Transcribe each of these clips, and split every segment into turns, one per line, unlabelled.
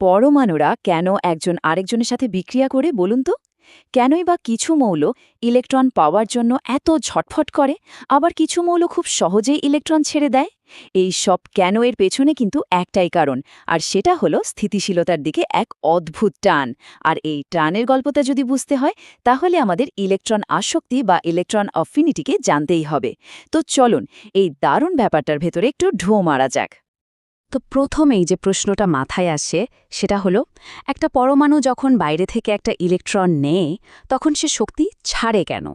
পরমাণুরা কেন একজন আরেকজনের সাথে বিক্রিয়া করে, বলুন তো? কেনই বা কিছু মৌল ইলেকট্রন পাওয়ার জন্য এত ঝটফট করে, আবার কিছু মৌল খুব সহজেই ইলেকট্রন ছেড়ে দেয়? এই সব কেন এর পেছনে কিন্তু একটাই কারণ, আর সেটা হলো স্থিতিশীলতার দিকে এক অদ্ভুত টান। আর এই টানের গল্পটা যদি বুঝতে হয়, তাহলে আমাদের ইলেকট্রন আসক্তি বা ইলেকট্রন অফিনিটিকে জানতেই হবে। তো চলুন, এই দারুণ ব্যাপারটার ভেতরে একটু ঢো মারা যাক। তো প্রথমেই যে প্রশ্নটা মাথায় আসে সেটা হলো, একটা পরমাণু যখন বাইরে থেকে একটা ইলেকট্রন নেয়, তখন সে শক্তি ছাড়ে কেন?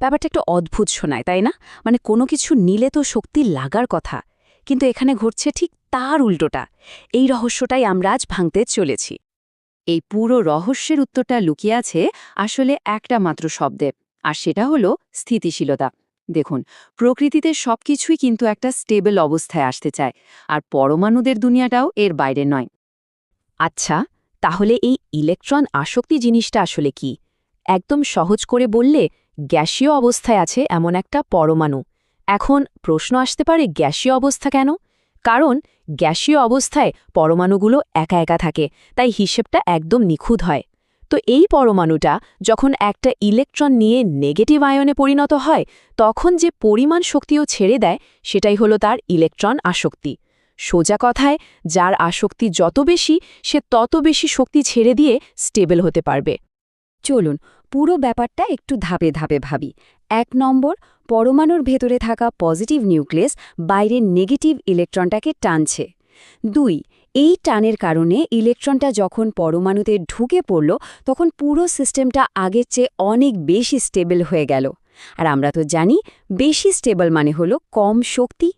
ব্যাপারটা একটু অদ্ভুত শোনায়, তাই না? মানে কোনো কিছু নিলে তো শক্তি লাগার কথা, কিন্তু এখানে ঘটছে ঠিক তার উল্টোটা। এই রহস্যটাই আমরা আজ ভাঙতে চলেছি। এই পুরো রহস্যের উত্তরটা লুকিয়ে আছে আসলে একটা মাত্র শব্দে, আর সেটা হলো স্থিতিশীলতা। দেখুন, প্রকৃতিতে সবকিছুই কিন্তু একটা স্টেবল অবস্থায় আসতে চায়, আর পরমাণুদের দুনিয়াটাও এর বাইরে নয়। আচ্ছা তাহলে এই ইলেকট্রন আসক্তি জিনিসটা আসলে কি? একদম সহজ করে বললে, গ্যাসীয় অবস্থায় আছে এমন একটা পরমাণু। এখন প্রশ্ন আসতে পারে, গ্যাসীয় অবস্থা কেন? কারণ গ্যাসীয় অবস্থায় পরমাণুগুলো একা একা থাকে, তাই হিসেবটা একদম নিখুঁত হয়। তো এই পরমাণুটা যখন একটা ইলেকট্রন নিয়ে নেগেটিভ আয়নে পরিণত হয়, তখন যে পরিমাণ শক্তিও ছেড়ে দেয়, সেটাই হলো তার ইলেকট্রন আসক্তি। সোজা কথায়, যার আসক্তি যত বেশি, সে তত বেশি শক্তি ছেড়ে দিয়ে স্টেবল হতে পারবে। চলুন, পুরো ব্যাপারটা একটু ধাপে ধাপে ভাবি। এক নম্বর, পরমাণুর ভেতরে থাকা পজিটিভ নিউক্লিয়াস বাইরের নেগেটিভ ইলেকট্রনটাকে টানছে। দুই এই টানের কারণে ইলেকট্রনটা যখন পরমাণুতে ঢুকে পড়ল, তখন পুরো সিস্টেমটা আগের চেয়ে অনেক বেশি স্টেবল হয়ে গেল। আর আমরা তো জানি, বেশি স্টেবল মানে হলো কম শক্তি।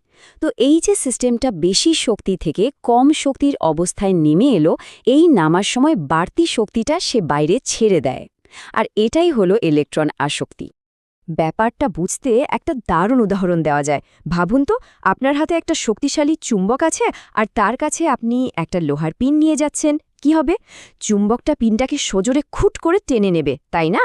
তো এই যে সিস্টেমটা বেশি শক্তি থেকে কম শক্তির অবস্থায় নেমে এলো, এই নামার সময় বাড়তি শক্তিটা সে বাইরে ছেড়ে দেয়। আর এটাই হলো ইলেকট্রন আসক্তি। ব্যাপারটা বুঝতে একটা দারুণ উদাহরণ দেওয়া যায়। ভাবুন তো, আপনার হাতে একটা শক্তিশালী চুম্বক আছে আর তার কাছে আপনি একটা লোহার পিন নিয়ে যাচ্ছেন। কি হবে? চুম্বকটা পিনটাকে সজোরে খুট করে টেনে নেবে, তাই না?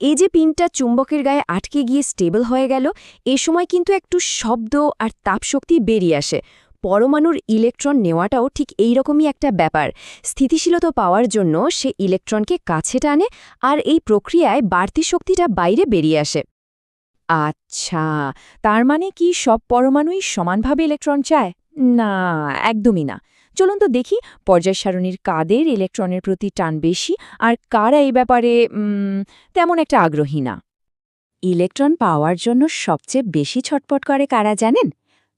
এই যে পিনটা চুম্বকের গায়ে আটকে গিয়ে স্টেবল হয়ে গেল, এ সময় কিন্তু একটু শব্দ আর তাপশক্তি বেরিয়ে আসে। পরমাণুর ইলেকট্রন নেওয়াটাও ঠিক এই রকমই একটা ব্যাপার। স্থিতিশীলতা পাওয়ার জন্য সে ইলেকট্রনকে কাছে টানে আর এই প্রক্রিয়ায় বাড়তি শক্তিটা বাইরে বেরিয়ে আসে। আচ্ছা তার মানে কি সব পরমাণুই সমানভাবে ইলেকট্রন চায়? না, একদমই না। চলুন তো দেখি পর্যায় সারণীর কাদের ইলেকট্রনের প্রতি টান বেশি আর কারা এই ব্যাপারে তেমন একটা আগ্রহী না। ইলেকট্রন পাওয়ার জন্য সবচেয়ে বেশি ছটপট করে কারা জানেন?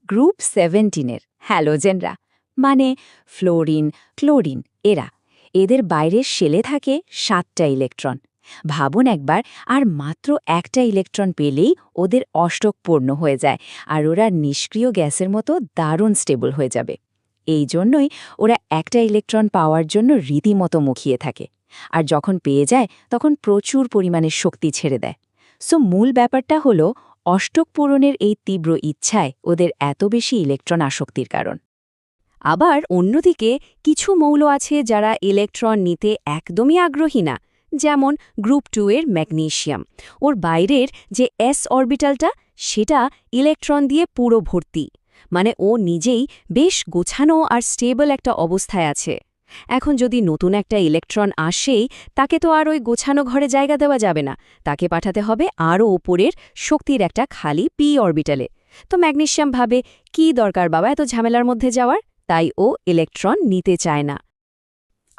গ্রুপ সেভেন্টিনের হ্যালোজেনরা মানে ফ্লোরিন, ক্লোরিন, এরা। এদের বাইরের শেলে থাকে সাতটা ইলেকট্রন। ভাবুন একবার, আর মাত্র একটা ইলেকট্রন পেলেই ওদের অষ্টক পূর্ণ হয়ে যায়, আর ওরা নিষ্ক্রিয় গ্যাসের মতো দারুণ স্টেবল হয়ে যাবে। এই জন্যই ওরা একটা ইলেকট্রন পাওয়ার জন্য রীতিমতো মুখিয়ে থাকে, আর যখন পেয়ে যায়, তখন প্রচুর পরিমাণে শক্তি ছেড়ে দেয়। সো মূল ব্যাপারটা হলো অষ্টক পূরণের এই তীব্র ইচ্ছায় ওদের এত বেশি ইলেকট্রন আসক্তির কারণ। আবার অন্যদিকে, কিছু মৌল আছে যারা ইলেকট্রন নিতে একদমই আগ্রহী না যেমন গ্রুপ টু এর ম্যাগনেশিয়াম। ওর বাইরের যে এস অরবিটালটা, সেটা ইলেকট্রন দিয়ে পুরো ভর্তি। মানে ও নিজেই বেশ গোছানো আর স্টেবল একটা অবস্থায় আছে। এখন যদি নতুন একটা ইলেকট্রন আসেই, তাকে তো আর ওই গোছানো ঘরে জায়গা দেওয়া যাবে না। তাকে পাঠাতে হবে আরও ওপরের শক্তির একটা খালি পি অরবিটালে। তো ম্যাগনেশিয়াম ভাবে, কি দরকার বাবা এত ঝামেলার মধ্যে যাওয়ার? তাই ও ইলেকট্রন নিতে চায় না।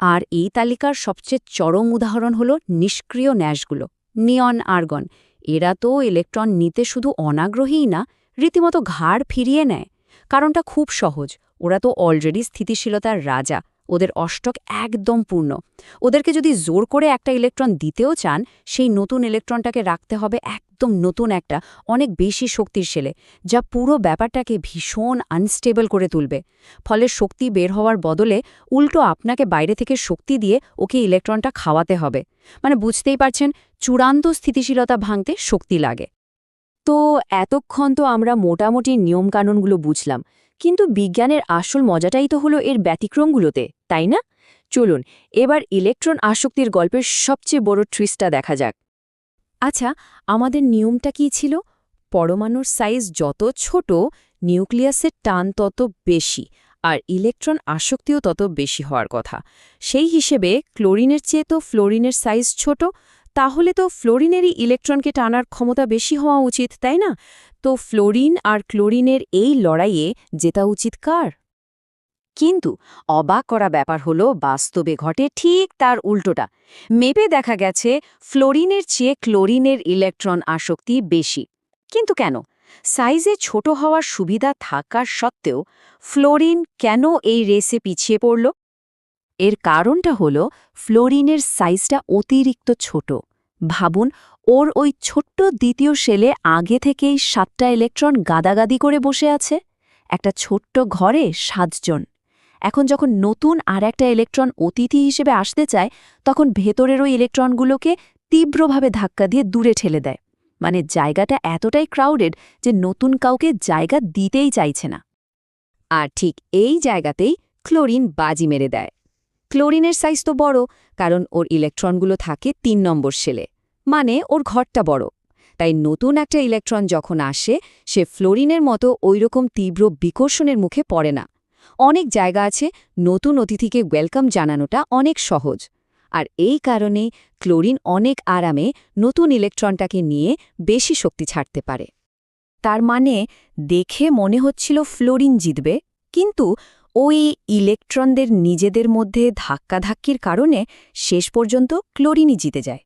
আর এই তালিকার সবচেয়ে চরম উদাহরণ হল নিষ্ক্রিয় ন্যাশগুলো নিয়ন আর্গন। এরা তো ইলেকট্রন নিতে শুধু অনাগ্রহীই না, রীতিমতো ঘাড় ফিরিয়ে নেয়। কারণটা খুব সহজ, ওরা তো অলরেডি স্থিতিশীলতার রাজা, ওদের অষ্টক একদম পূর্ণ। ওদেরকে যদি জোর করে একটা ইলেকট্রন দিতেও চান, সেই নতুন ইলেকট্রনটাকে রাখতে হবে একদম নতুন একটা, অনেক বেশি শক্তির শেলে যা পুরো ব্যাপারটাকে ভীষণ আনস্টেবল করে তুলবে। ফলে শক্তি বের হওয়ার বদলে উল্টো আপনাকে বাইরে থেকে শক্তি দিয়ে ওকে ইলেকট্রনটা খাওয়াতে হবে। মানে বুঝতেই পারছেন, চূড়ান্ত স্থিতিশীলতা ভাঙতে শক্তি লাগে। তো এতক্ষণ তো আমরা মোটামুটি নিয়মকানুনগুলো বুঝলাম, কিন্তু বিজ্ঞানের আসল মজাটাই তো হলো এর ব্যতিক্রমগুলোতে, তাই না? চলুন, এবার ইলেকট্রন আসক্তির গল্পের সবচেয়ে বড় ট্রিস্টটা দেখা যাক। আচ্ছা আমাদের নিয়মটা কি ছিল? পরমাণুর সাইজ যত ছোট, নিউক্লিয়াসের টান তত বেশি, আর ইলেকট্রন আসক্তিও তত বেশি হওয়ার কথা। সেই হিসেবে ক্লোরিনের চেয়ে তো ফ্লোরিনের সাইজ ছোট, তাহলে তো ফ্লোরিনেরই ইলেকট্রনকে টানার ক্ষমতা বেশি হওয়া উচিত, তাই না? তো ফ্লোরিন আর ক্লোরিনের এই লড়াইয়ে জেতা উচিত কার? কিন্তু অবাক করা ব্যাপার হলো, বাস্তবে ঘটে ঠিক তার উল্টোটা। মেপে দেখা গেছে, ফ্লোরিনের চেয়ে ক্লোরিনের ইলেকট্রন আসক্তি বেশি। কিন্তু কেন? সাইজে ছোট হওয়ার সুবিধা থাকার সত্ত্বেও ফ্লোরিন কেন এই রেসে পিছিয়ে পড়ল? এর কারণটা হলো, ফ্লোরিনের সাইজটা অতিরিক্ত ছোট। ভাবুন, ওর ওই ছোট্ট দ্বিতীয় সেলে আগে থেকেই সাতটা ইলেকট্রন গাদাগাদি করে বসে আছে। একটা ছোট্ট ঘরে সাতজন। এখন যখন নতুন আর একটা ইলেকট্রন অতিথি হিসেবে আসতে চায়, তখন ভেতরের ওই ইলেকট্রনগুলোকে তীব্রভাবে ধাক্কা দিয়ে দূরে ঠেলে দেয়। মানে জায়গাটা এতটাই ক্রাউডেড যে নতুন কাউকে জায়গা দিতেই চাইছে না। আর ঠিক এই জায়গাতেই ক্লোরিন বাজি মেরে দেয়। ক্লোরিনের সাইজ তো বড়, কারণ ওর ইলেকট্রনগুলো থাকে তিন নম্বর সেলে মানে ওর ঘরটা বড়। তাই নতুন একটা ইলেকট্রন যখন আসে, সে ফ্লোরিনের মতো ওইরকম তীব্র বিকর্ষণের মুখে পড়ে না। অনেক জায়গা আছে, নতুন অতিথিকে ওয়েলকাম জানানোটা অনেক সহজ। আর এই কারণে ক্লোরিন অনেক আরামে নতুন ইলেকট্রনটাকে নিয়ে বেশি শক্তি ছাড়তে পারে। তার মানে দেখে মনে হচ্ছিল ফ্লোরিন জিতবে, কিন্তু ওই ইলেকট্রনদের নিজেদের মধ্যে ধাক্কাধাক্কির কারণে শেষ পর্যন্ত ক্লোরিনই জিতে যায়।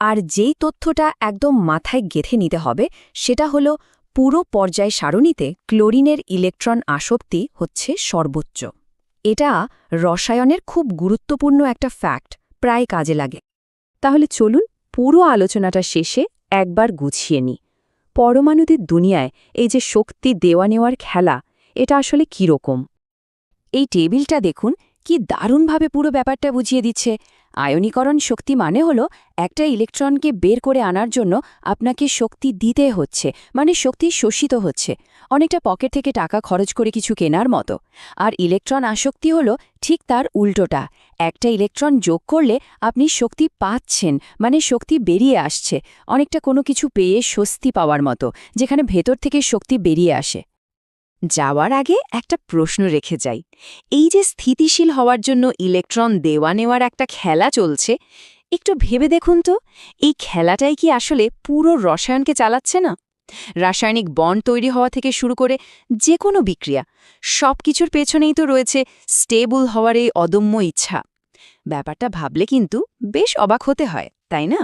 আর যেই তথ্যটা একদম মাথায় গেথে নিতে হবে, সেটা হলো পুরো পর্যায় সারণীতে ক্লোরিনের ইলেকট্রন আসক্তি হচ্ছে সর্বোচ্চ। এটা রসায়নের খুব গুরুত্বপূর্ণ একটা ফ্যাক্ট, প্রায় কাজে লাগে। তাহলে চলুন পুরো আলোচনাটা শেষে একবার গুছিয়ে নিই। পরমাণুদের দুনিয়ায় এই যে শক্তি দেওয়া নেওয়ার খেলা, এটা আসলে কীরকম? এই টেবিলটা দেখুন, কি দারুণভাবে পুরো ব্যাপারটা বুঝিয়ে দিচ্ছে। আয়নীকরণ শক্তি মানে হলো একটা ইলেকট্রনকে বের করে আনার জন্য আপনাকে শক্তি দিতে হচ্ছে মানে শক্তি শোষিত হচ্ছে। অনেকটা পকেট থেকে টাকা খরচ করে কিছু কেনার মতো। আর ইলেকট্রন আসক্তি হলো ঠিক তার উল্টোটা। একটা ইলেকট্রন যোগ করলে আপনি শক্তি পাচ্ছেন মানে শক্তি বেরিয়ে আসছে। অনেকটা কোনো কিছু পেয়ে স্বস্তি পাওয়ার মতো, যেখানে ভেতর থেকে শক্তি বেরিয়ে আসে। যাওয়ার আগে একটা প্রশ্ন রেখে যাই। এই যে স্থিতিশীল হওয়ার জন্য ইলেকট্রন দেওয়া নেওয়ার একটা খেলা চলছে, একটু ভেবে দেখুন তো, এই খেলাটাই কি আসলে পুরো রসায়নকে চালাচ্ছে না? রাসায়নিক বন্ড তৈরি হওয়া থেকে শুরু করে যে কোনো বিক্রিয়া সব কিছুর পেছনেই তো রয়েছে স্টেবল হওয়ার এই অদম্য ইচ্ছা। ব্যাপারটা ভাবলে কিন্তু বেশ অবাক হতে হয়, তাই না?